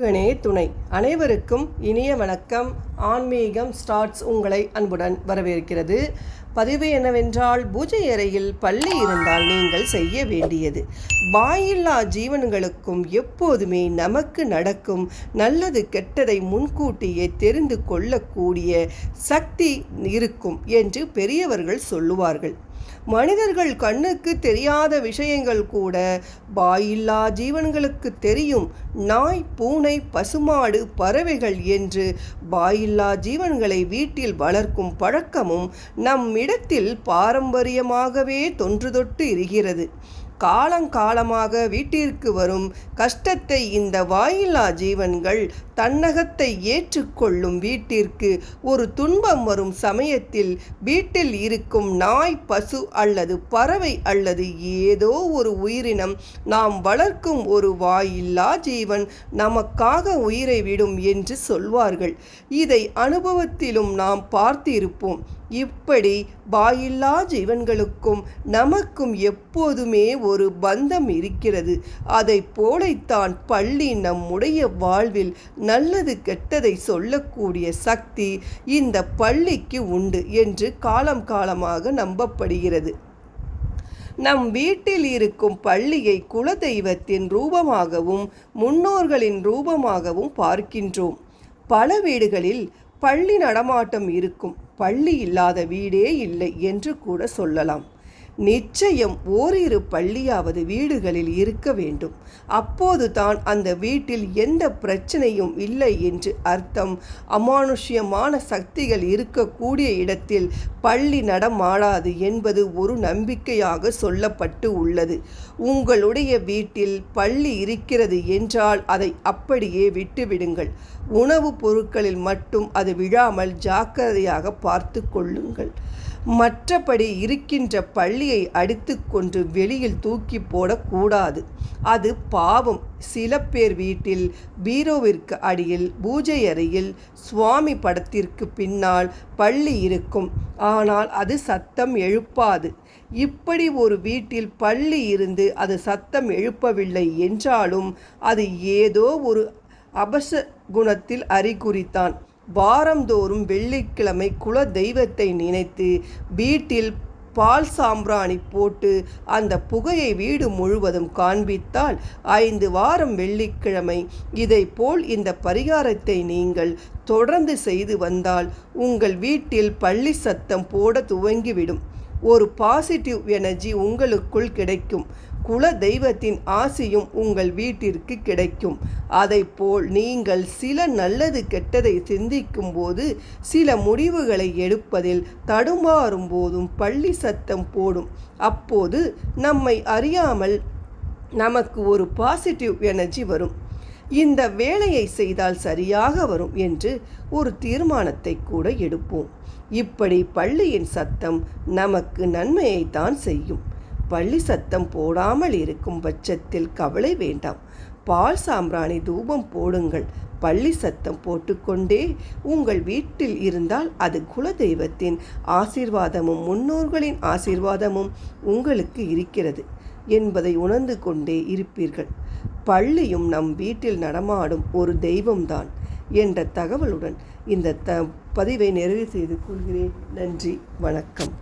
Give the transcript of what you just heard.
முருகனே துணை. அனைவருக்கும் இனிய வணக்கம். ஆன்மீகம் ஸ்டார்ட்ஸ் உங்களை அன்புடன் வரவேற்கிறது. பதிவு என்னவென்றால் பூஜை அறையில் பள்ளி இருந்தால் நீங்கள் செய்ய வேண்டியது. வாயில்லா ஜீவன்களுக்கும் எப்போதுமே நமக்கு நடக்கும் நல்லது கெட்டதை முன்கூட்டியே தெரிந்து கொள்ளக்கூடிய சக்தி இருக்கும் என்று பெரியவர்கள் சொல்லுவார்கள். மனிதர்கள் கண்ணுக்கு தெரியாத விஷயங்கள் கூட வாயில்லா ஜீவன்களுக்கு தெரியும். நாய் பூனை பசுமாடு பறவைகள் என்று வாயில்லா ஜீவன்களை வீட்டில் வளர்க்கும் பழக்கமும் நம்மிடத்தில் பாரம்பரியமாகவே தொன்று தொட்டு இருக்கிறது. காலங்காலமாக வீட்டிற்கு வரும் கஷ்டத்தை இந்த வாயில்லா ஜீவன்கள் தன்னகத்தை ஏற்றுக்கொள்ளும் வீட்டிற்கு ஒரு துன்பம் வரும் சமயத்தில் வீட்டில் இருக்கும் நாய் பசு அல்லது பறவை அல்லது ஏதோ ஒரு உயிரினம் நாம் வளர்க்கும் ஒரு வாயில்லா ஜீவன் நமக்காக உயிரை விடும் என்று சொல்வார்கள். இதை அனுபவத்திலும் நாம் பார்த்திருப்போம். இப்படி வாயில்லா ஜீவன்களுக்கும் நமக்கும் எப்போதுமே ஒரு பந்தம் இருக்கிறது. அதை போலைத்தான் பள்ளி நம்முடைய வாழ்வில் நல்லது கெட்டதை சொல்லக்கூடிய சக்தி இந்த பள்ளிக்கு உண்டு என்று காலம் காலமாக நம்பப்படுகிறது. நம் வீட்டில் இருக்கும் பள்ளியை குலதெய்வத்தின் ரூபமாகவும் முன்னோர்களின் ரூபமாகவும் பார்க்கின்றோம். பல வீடுகளில் பள்ளி நடமாட்டம் இருக்கும். பள்ளி இல்லாத வீடே இல்லை என்று கூட சொல்லலாம். நிச்சயம் ஓரிரு பள்ளியாவது வீடுகளில் இருக்க வேண்டும். அப்போது தான் அந்த வீட்டில் எந்த பிரச்சனையும் இல்லை என்று அர்த்தம். அமானுஷ்யமான சக்திகள் இருக்கக்கூடிய இடத்தில் பள்ளி நடமாடாது என்பது ஒரு நம்பிக்கையாக சொல்லப்பட்டு உள்ளது. உங்களுடைய வீட்டில் பள்ளி இருக்கிறது என்றால் அதை அப்படியே விட்டுவிடுங்கள். உணவுப் பொருட்களில் மட்டும் அது விழாமல் ஜாக்கிரதையாக பார்த்து கொள்ளுங்கள். மற்றபடி இருக்கின்ற பள்ளியை அடித்து கொண்டு வெளியில் தூக்கி போடக்கூடாது. அது பாவம். சில பேர் வீட்டில் பீரோவிற்கு அடியில் பூஜை அறையில் சுவாமி படத்திற்கு பின்னால் பள்ளி இருக்கும். ஆனால் அது சத்தம் எழுப்பாது. இப்படி ஒரு வீட்டில் பள்ளி இருந்து அது சத்தம் எழுப்பவில்லை என்றாலும் அது ஏதோ ஒரு அபச குணத்தில் அறிகுறித்தான். வாரந்தோறும் வெள்ளிக்கிழமை குல தெய்வத்தை நினைத்து வீட்டில் பால் சாம்பிராணி போட்டு அந்த புகையை வீடு முழுவதும் காண்பித்தால் ஐந்து வாரம் வெள்ளிக்கிழமை. இதை போல் இந்த பரிகாரத்தை நீங்கள் தொடர்ந்து செய்து வந்தால் உங்கள் வீட்டில் பள்ளி சத்தம் போட துவங்கிவிடும். ஒரு பாசிட்டிவ் எனர்ஜி உங்களுக்குள் கிடைக்கும். குல தெய்வத்தின் ஆசையும் உங்கள் வீட்டிற்கு கிடைக்கும். போல் நீங்கள் சில நல்லது கெட்டதை சிந்திக்கும் போது சில முடிவுகளை எடுப்பதில் தடுமாறும் போதும் பள்ளி சத்தம் போடும். அப்போது நம்மை அறியாமல் நமக்கு ஒரு பாசிட்டிவ் எனர்ஜி வரும். இந்த வேலையை செய்தால் சரியாக வரும் என்று ஒரு தீர்மானத்தை கூட எடுப்போம். இப்படி பள்ளியின் சத்தம் நமக்கு நன்மையைத்தான் செய்யும். பள்ளி சத்தம் போடாமல் இருக்கும் பட்சத்தில் கவலை வேண்டாம். பால் சாம்பிராணி தூபம் போடுங்கள். பள்ளி சத்தம் போட்டுக்கொண்டே உங்கள் வீட்டில் இருந்தால் அது குலதெய்வத்தின் ஆசீர்வாதமும் முன்னோர்களின் ஆசீர்வாதமும் உங்களுக்கு இருக்கிறது என்பதை உணர்ந்து கொண்டே இருப்பீர்கள். பள்ளியும் நம் வீட்டில் நடமாடும் ஒரு தெய்வம்தான் என்ற தகவலுடன் இந்த த பதிவை நிறைவு செய்து கொள்கிறேன். நன்றி. வணக்கம்.